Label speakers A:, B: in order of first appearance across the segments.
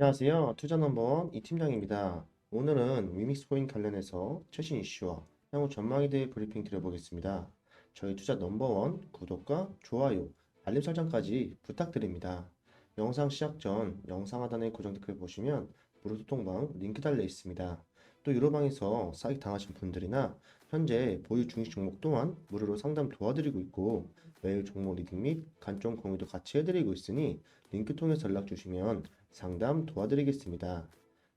A: 안녕하세요. 투자 넘버원 이 팀장입니다. 오늘은 위믹스 코인 관련해서 최신 이슈와 향후 전망에 대해 브리핑 드려보겠습니다. 저희 투자 넘버원 구독과 좋아요, 알림 설정까지 부탁드립니다. 영상 시작 전 영상 하단에 고정 댓글 보시면 무료 소통방 링크 달려 있습니다. 또 유로방에서 사기 당하신 분들이나 현재 보유 중식 종목 또한 무료로 상담 도와드리고 있고 매일 종목 리딩 및 간종 공유도 같이 해드리고 있으니 링크 통해서 연락 주시면 상담 도와드리겠습니다.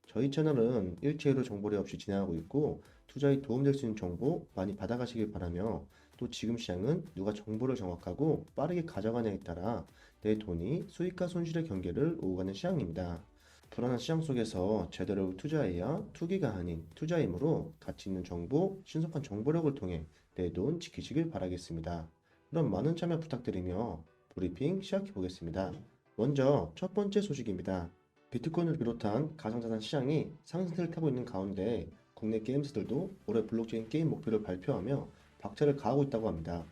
A: 저희 채널은 일체로 정보리 없이 진행하고 있고 투자에 도움될 수 있는 정보 많이 받아가시길 바라며 또 지금 시장은 누가 정보를 정확하고 빠르게 가져가냐에 따라 내 돈이 수익과 손실의 경계를 오가는 시장입니다. 불안한 시장 속에서 제대로 투자해야 투기가 아닌 투자이므로 가치 있는 정보, 신속한 정보력을 통해 내 돈 지키시길 바라겠습니다. 그럼 많은 참여 부탁드리며 브리핑 시작해 보겠습니다. 먼저 첫 번째 소식입니다. 비트코인을 비롯한 가상자산 시장이 상승세를 타고 있는 가운데 국내 게임즈들도 올해 블록체인 게임 목표를 발표하며 박차를 가하고 있다고 합니다.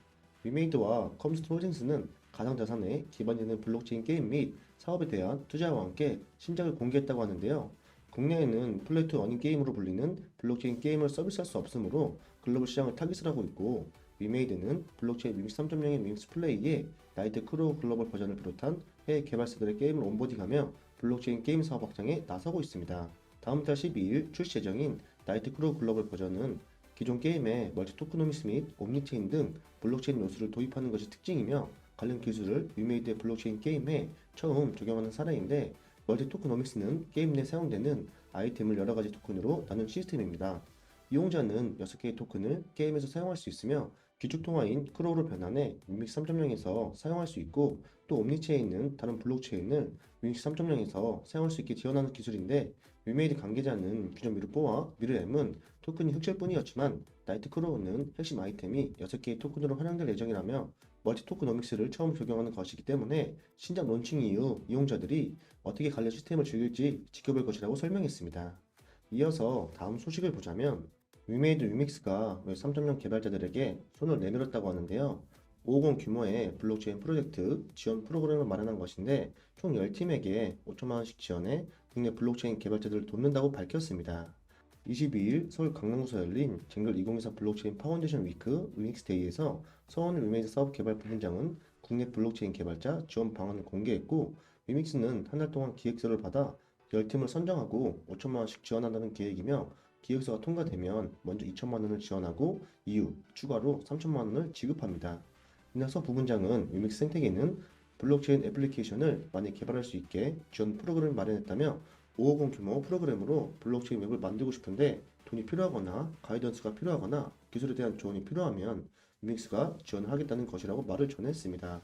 A: 위메이드와 컴스트 홀딩스는 가상자산에 기반되는 블록체인 게임 및 사업에 대한 투자와 함께 신작을 공개했다고 하는데요. 국내에는 플레이 투 어닝 게임으로 불리는 블록체인 게임을 서비스할 수 없으므로 글로벌 시장을 타깃을 하고 있고 위메이드는 블록체인 미믹스 3.0의 미믹스 플레이에 나이트 크로우 글로벌 버전을 비롯한 해외 개발사들의 게임을 온보딩하며 블록체인 게임 사업 확장에 나서고 있습니다. 다음 달 12일 출시 예정인 나이트 크로우 글로벌 버전은 기존 게임에 멀티 토크노미스 및 옴니체인 등 블록체인 요소를 도입하는 것이 특징이며 관련 기술을 위메이드의 블록체인 게임에 처음 적용하는 사례인데 멀티 토크노믹스는 게임 내 사용되는 아이템을 여러 가지 토큰으로 나눈 시스템입니다. 이용자는 6개의 토큰을 게임에서 사용할 수 있으며 기축 통화인 크로우로 변환해 위믹스 3.0에서 사용할 수 있고 또 옴니체에 있는 다른 블록체인을 위믹스 3.0에서 사용할 수 있게 지원하는 기술인데 위메이드 관계자는 기존 미르뽀와 미르엠은 토큰이 흑실뿐이었지만 나이트 크로우는 핵심 아이템이 6개의 토큰으로 활용될 예정이라며 멀티 토크노믹스를 처음 적용하는 것이기 때문에 신작 론칭 이후 이용자들이 어떻게 관련 시스템을 즐길지 지켜볼 것이라고 설명했습니다. 이어서 다음 소식을 보자면 위메이드 위믹스가 웹 3.0 개발자들에게 손을 내밀었다고 하는데요. 550 규모의 블록체인 프로젝트 지원 프로그램을 마련한 것인데 총 10팀에게 5천만 원씩 지원해 국내 블록체인 개발자들을 돕는다고 밝혔습니다. 22일 서울 강남구에서 열린 쟁글 2024 블록체인 파운데이션 위크 위믹스데이에서 서원 위메이드 사업 개발 부분장은 국내 블록체인 개발자 지원 방안을 공개했고 위믹스는 한 달 동안 기획서를 받아 10팀을 선정하고 5천만 원씩 지원한다는 계획이며 기획서가 통과되면 먼저 2천만 원을 지원하고 이후 추가로 3천만 원을 지급합니다. 이나서 부분장은 위믹스 생태계는 블록체인 애플리케이션을 많이 개발할 수 있게 지원 프로그램을 마련했다며 550 규모 프로그램으로 블록체인 웹을 만들고 싶은데 돈이 필요하거나 가이던스가 필요하거나 기술에 대한 조언이 필요하면 위믹스가 지원을 하겠다는 것이라고 말을 전했습니다.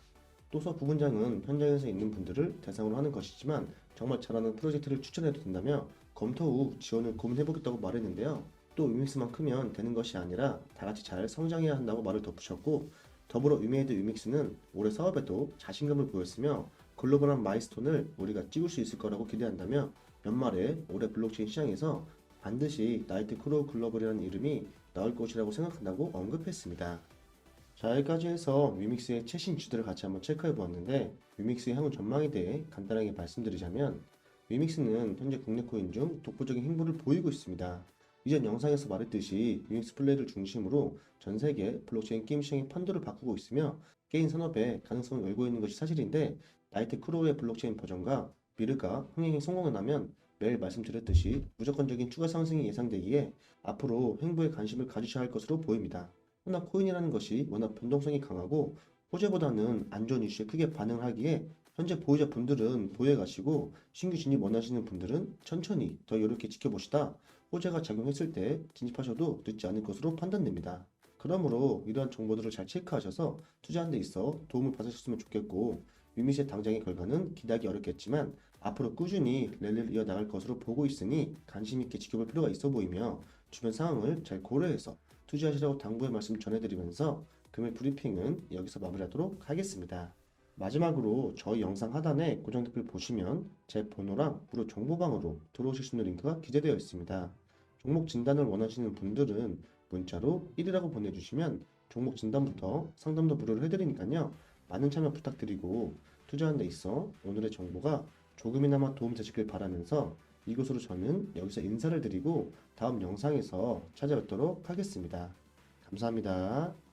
A: 또서 부분장은 현장에서 있는 분들을 대상으로 하는 것이지만 정말 잘하는 프로젝트를 추천해도 된다며 검토 후 지원을 고민해보겠다고 말했는데요. 또 위믹스만 크면 되는 것이 아니라 다 같이 잘 성장해야 한다고 말을 덧붙였고 더불어 위메이드 위믹스는 올해 사업에도 자신감을 보였으며 글로벌한 마이스톤을 우리가 찍을 수 있을 거라고 기대한다며 연말에 올해 블록체인 시장에서 반드시 나이트 크로우 글로벌이라는 이름이 나올 것이라고 생각한다고 언급했습니다. 자, 여기까지 해서 위믹스의 최신 주들을 같이 한번 체크해 보았는데 위믹스의 향후 전망에 대해 간단하게 말씀드리자면 위믹스는 현재 국내 코인 중 독보적인 행보를 보이고 있습니다. 이전 영상에서 말했듯이 위믹스 플레이를 중심으로 전 세계 블록체인 게임 시장의 판도를 바꾸고 있으며 게임 산업에 가능성을 열고 있는 것이 사실인데 나이트 크로우의 블록체인 버전과 미르가 흥행에 성공을 하면 매일 말씀드렸듯이 무조건적인 추가 상승이 예상되기에 앞으로 행보에 관심을 가지셔야 할 것으로 보입니다. 허나 코인이라는 것이 워낙 변동성이 강하고 호재보다는 안 좋은 이슈에 크게 반응을 하기에 현재 보유자 분들은 보유해 가시고 신규 진입 원하시는 분들은 천천히 더 이렇게 지켜보시다 호재가 작용했을 때 진입하셔도 늦지 않을 것으로 판단됩니다. 그러므로 이러한 정보들을 잘 체크하셔서 투자하는 데 있어 도움을 받으셨으면 좋겠고 위미시의 당장의 결과는 기대하기 어렵겠지만 앞으로 꾸준히 랠리를 이어나갈 것으로 보고 있으니 관심 있게 지켜볼 필요가 있어 보이며 주변 상황을 잘 고려해서 투자하시라고 당부의 말씀 전해드리면서 금일 브리핑은 여기서 마무리하도록 하겠습니다. 마지막으로 저희 영상 하단에 고정 댓글 보시면 제 번호랑 무료 정보방으로 들어오실 수 있는 링크가 기재되어 있습니다. 종목 진단을 원하시는 분들은 문자로 1이라고 보내주시면 종목 진단부터 상담도 무료로 해드리니까요. 많은 참여 부탁드리고 투자하는 데 있어 오늘의 정보가 조금이나마 도움이 되셨길 바라면서 이것으로 저는 여기서 인사를 드리고 다음 영상에서 찾아뵙도록 하겠습니다. 감사합니다.